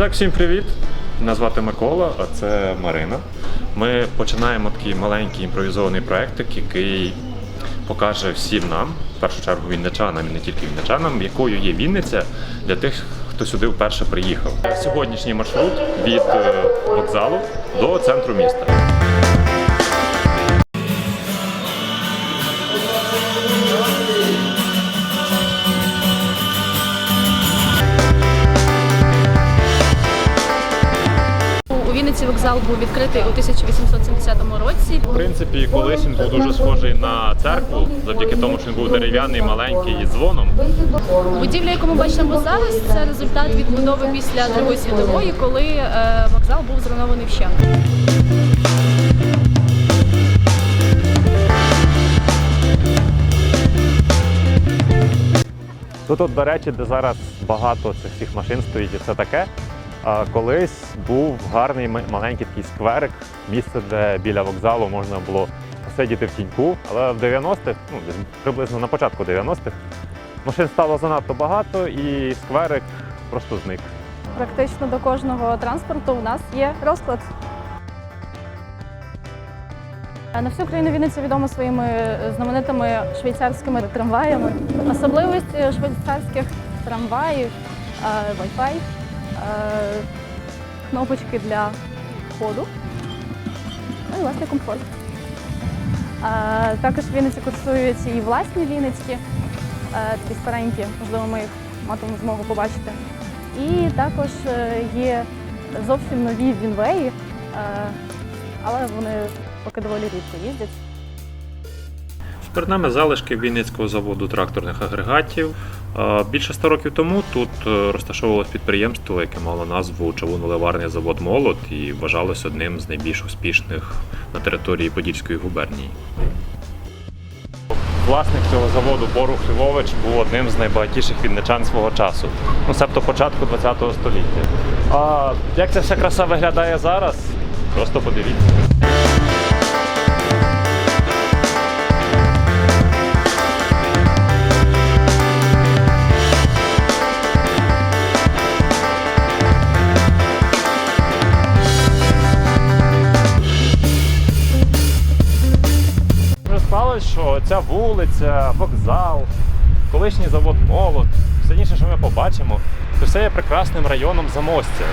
так, всім привіт! Мене звати Микола, а це Марина. Ми починаємо такий маленький імпровізований проєкт, який покаже всім нам, в першу чергу вінничанам і не тільки вінничанам, якою є Вінниця для тих, хто сюди вперше приїхав. Сьогоднішній маршрут від е, вокзалу до центру міста. Вокзал був відкритий у 1870 році. В принципі, колись він був дуже схожий на церкву, завдяки тому, що він був дерев'яний, маленький і дзвоном. Будівля, яку ми бачимо зараз, це результат відбудови після Другої світової, коли е, вокзал був зруйнований вщент. Тут, от, до речі, де зараз багато цих всіх машин стоїть і все таке. Колись був гарний маленький такий скверик, місце, де біля вокзалу можна було посидіти в тіньку. Але в 90-х, ну приблизно на початку 90-х, машин стало занадто багато і скверик просто зник. Практично до кожного транспорту у нас є розклад. На всю країну Вінниця відома своїми е, знаменитими швейцарськими трамваями. Особливість швейцарських трамваїв Wi-Fi, кнопочки для входу, ну і власне комфорт. Е, Також в Вінниці курсують і власні вінницькі, е, такі старенькі, можливо, ми їх матимемо змогу побачити. І також е, є зовсім нові вінвеї, е, але вони поки доволі рідко їздять. Перед нами залишки Вінницького заводу тракторних агрегатів. Більше 100 років тому тут е, розташовувалось підприємство, яке мало назву Чавуноливарний завод Молот і вважалось одним з найбільш успішних на території Подільської губернії. Власник цього заводу Борух Львович був одним з найбагатіших вінничан свого часу, ну себто початку ХХ століття. А як ця вся краса виглядає зараз? Просто подивіться. Що ця вулиця, вокзал, колишній завод Молот, все інше, що ми побачимо, це все є прекрасним районом Замостя.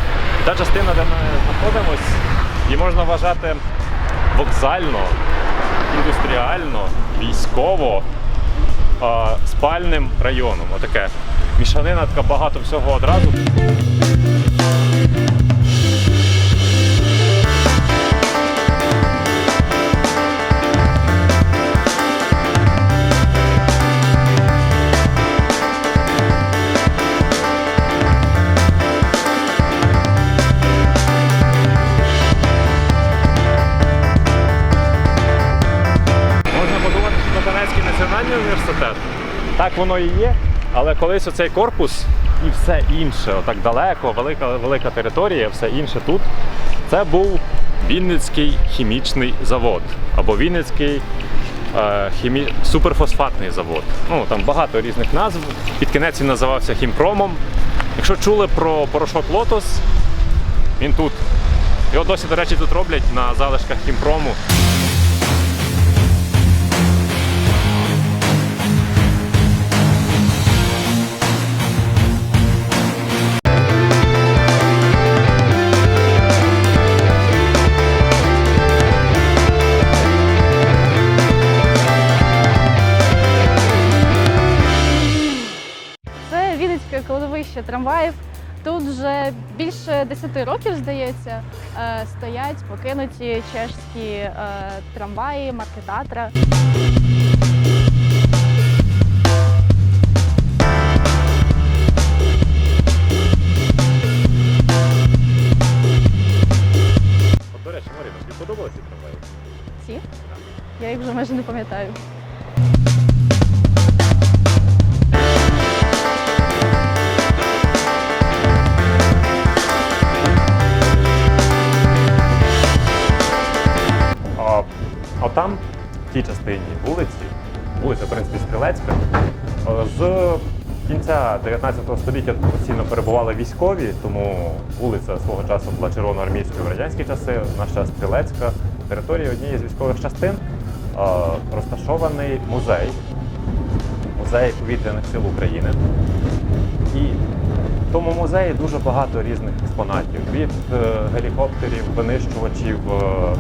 Та частина, де ми знаходимось, її можна вважати вокзально, індустріально, військово, спальним районом. Отаке мішанина, така багато всього одразу. Університет. Так воно і є. Але колись оцей корпус і все інше, отак далеко, велика, велика територія, все інше тут. Це був Вінницький хімічний завод або Вінницький е, хімі... суперфосфатний завод. Ну там багато різних назв. Під кінець він називався хімпромом. Якщо чули про порошок Лотос, він тут. Його досі, до речі, тут роблять на залишках хімпрому. Кладовище трамваїв. Тут вже більше 10 років, здається, е, стоять покинуті чешські е, трамваї марки Татра. От, до речі, Марина, тобі подобалися трамваї? Ці. Я їх вже майже не пам'ятаю. Там, в тій частині вулиці, вулиця, в принципі, Стрілецька, з кінця 19 століття постійно перебували військові, тому вулиця свого часу була червоноармійською в радянські часи, наш час стрілецька. Території однієї з військових частин розташований музей, музей повітряних сил України. І в тому музеї дуже багато різних експонатів від е, гелікоптерів, винищувачів, е,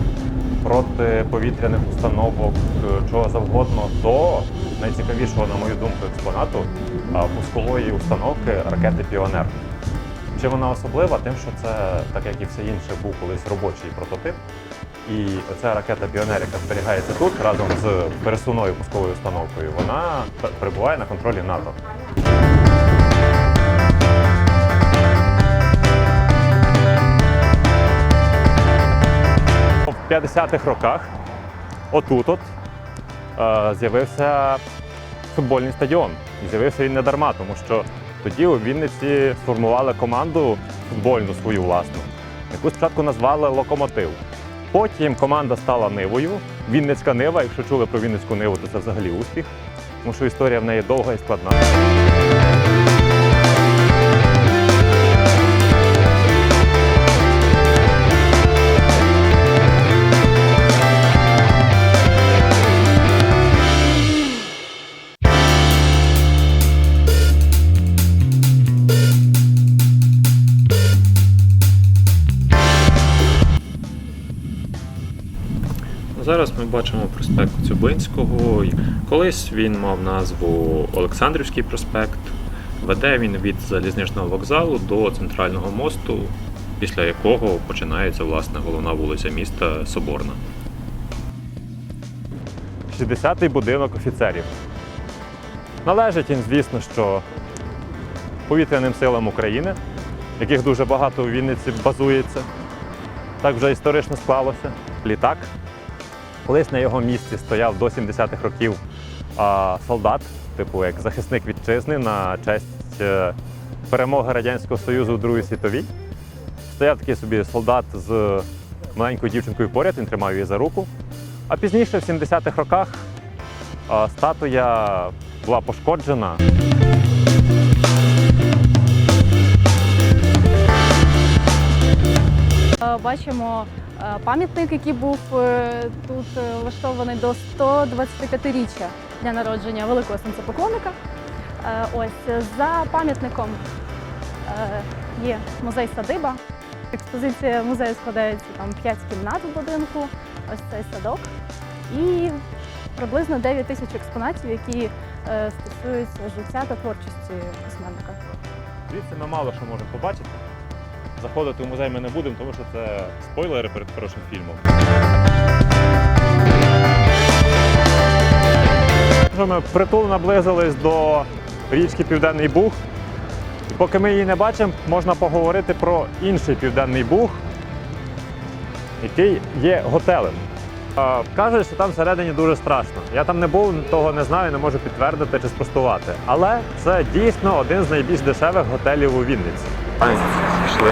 протиповітряних установок, е, чого завгодно, до найцікавішого, на мою думку, експонату пускової установки ракети Піонер. Чи вона особлива? Тим, що це, так як і все інше, був колись робочий прототип. І оця ракета Піонер, яка зберігається тут разом з пересувною пусковою установкою, вона перебуває на контролі НАТО. 50-х роках отут от е, з'явився футбольний стадіон. І з'явився він не дарма, тому що тоді у Вінниці сформували команду футбольну свою власну, яку спочатку назвали Локомотив. Потім команда стала Нивою. Вінницька Нива, якщо чули про Вінницьку Ниву, то це взагалі успіх, тому що історія в неї довга і складна. Зараз ми бачимо проспект Цюблинського. Колись він мав назву Олександрівський проспект. Веде він від залізничного вокзалу до центрального мосту, після якого починається власне головна вулиця міста Соборна. 60-й будинок офіцерів. Належить він, звісно, що повітряним силам України, яких дуже багато у Вінниці базується. Так вже історично склалося. Літак. Колись на його місці стояв до 70-х років солдат, типу як захисник вітчизни на честь е, перемоги Радянського Союзу у Другій світовій. Стояв такий собі солдат з маленькою дівчинкою поряд, він тримав її за руку. А пізніше, в 70-х роках, статуя була пошкоджена. Е, Бачимо пам'ятник, який був е, тут е, влаштований до 125-річчя дня народження великого сонцепоклонника. Е, Ось е, за пам'ятником е, є музей садиба. Експозиція музею складається там 5 кімнат в будинку, ось цей садок. І приблизно 9 тисяч експонатів, які е, стосуються життя та творчості письменника. Звідси ми мало що можемо побачити. Заходити в музей ми не будемо, тому що це спойлери перед хорошим фільмом. Ми впритул наблизились до річки Південний Буг. І поки ми її не бачимо, можна поговорити про інший Південний Буг, який є готелем. Кажуть, що там всередині дуже страшно. Я там не був, того не знаю, не можу підтвердити чи спростувати. Але це дійсно один з найбільш дешевих готелів у Вінниці. Пішли.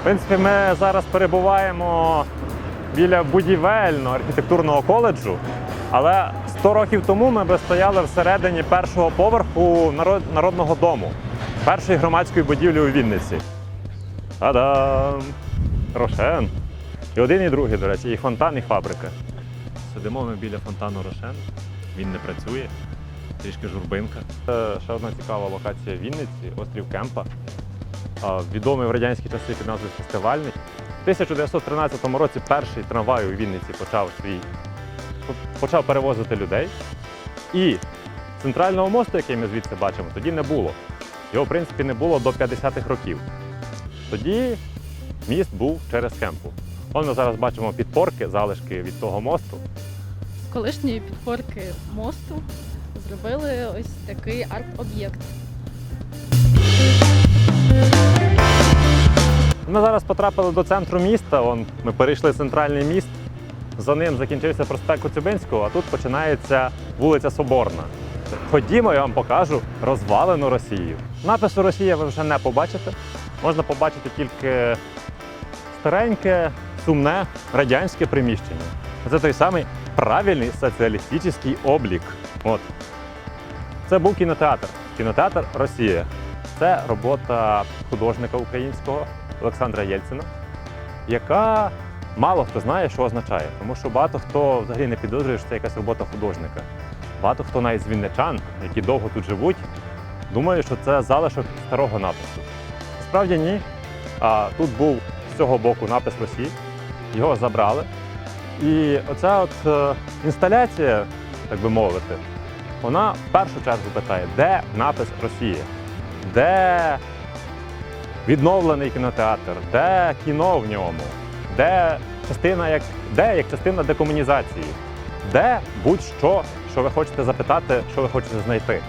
В принципі, ми зараз перебуваємо біля будівельно-архітектурного коледжу, але 100 років тому ми би стояли всередині першого поверху народного дому, першої громадської будівлі у Вінниці. Та-дам! Рошен. І один, і другий, до речі, і фонтан, і фабрика. Сидимо ми біля фонтану Рошен. Він не працює, трішки журбинка. Це ще одна цікава локація Вінниці, острів Кемпа відомий в радянські часи під назвою Фестивальний. У 1913 році перший трамвай у Вінниці почав свій почав перевозити людей. І центрального мосту, який ми звідси бачимо, тоді не було. Його, в принципі, не було до 50-х років. Тоді міст був через кемпу. Вон ми зараз бачимо підпорки, залишки від того мосту. Колишньої підпорки мосту зробили ось такий арт-об'єкт. Ми зараз потрапили до центру міста. Вон, ми перейшли центральний міст. За ним закінчився проспект Коцюбинського, а тут починається вулиця Соборна. Ходімо, я вам покажу розвалену Росію. Напису Росія ви вже не побачите. Можна побачити тільки стареньке, сумне радянське приміщення. Це той самий правильний соціалістичний облік. От. Це був кінотеатр. Кінотеатр Росія. Це робота художника українського Олександра Єльцина, яка мало хто знає, що означає. Тому що багато хто взагалі не підозрює, що це якась робота художника. Багато хто навіть з вінничан, які довго тут живуть, думає, що це залишок старого напису. Насправді ні. А тут був з цього боку напис Росії, його забрали. І оця от е, інсталяція, так би мовити, вона в першу чергу питає, де напис Росія, де відновлений кінотеатр, де кіно в ньому, де частина як, де як частина декомунізації, де будь-що, що ви хочете запитати, що ви хочете знайти.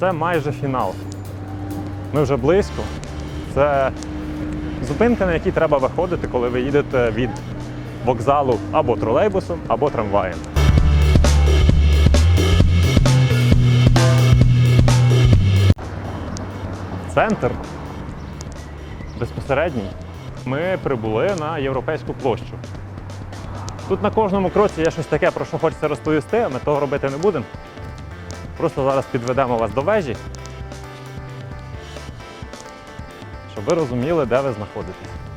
Це майже фінал. Ми вже близько. Це зупинка, на якій треба виходити, коли ви їдете від вокзалу або тролейбусом, або трамваєм. Центр безпосередній. Ми прибули на європейську площу. Тут на кожному кроці є щось таке, про що хочеться розповісти, а ми того робити не будемо. Просто зараз підведемо вас до вежі, щоб ви розуміли, де ви знаходитесь.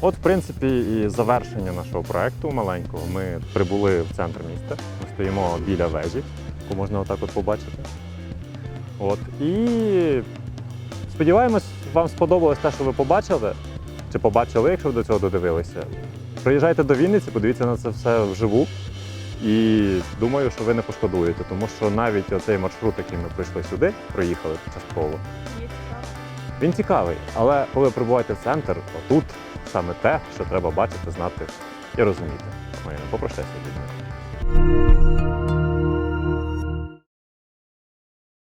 От, в принципі, і завершення нашого проекту маленького. Ми прибули в центр міста. Ми стоїмо біля вежі, яку можна отак от побачити. От. І сподіваємось, вам сподобалось те, що ви побачили, чи побачили, якщо ви до цього додивилися. Приїжджайте до Вінниці, подивіться на це все вживу. І думаю, що ви не пошкодуєте, тому що навіть оцей маршрут, який ми прийшли сюди, проїхали частково, він цікавий. Але коли прибуваєте в центр, отут саме те, що треба бачити, знати і розуміти. Марина, попрощайся з людьми.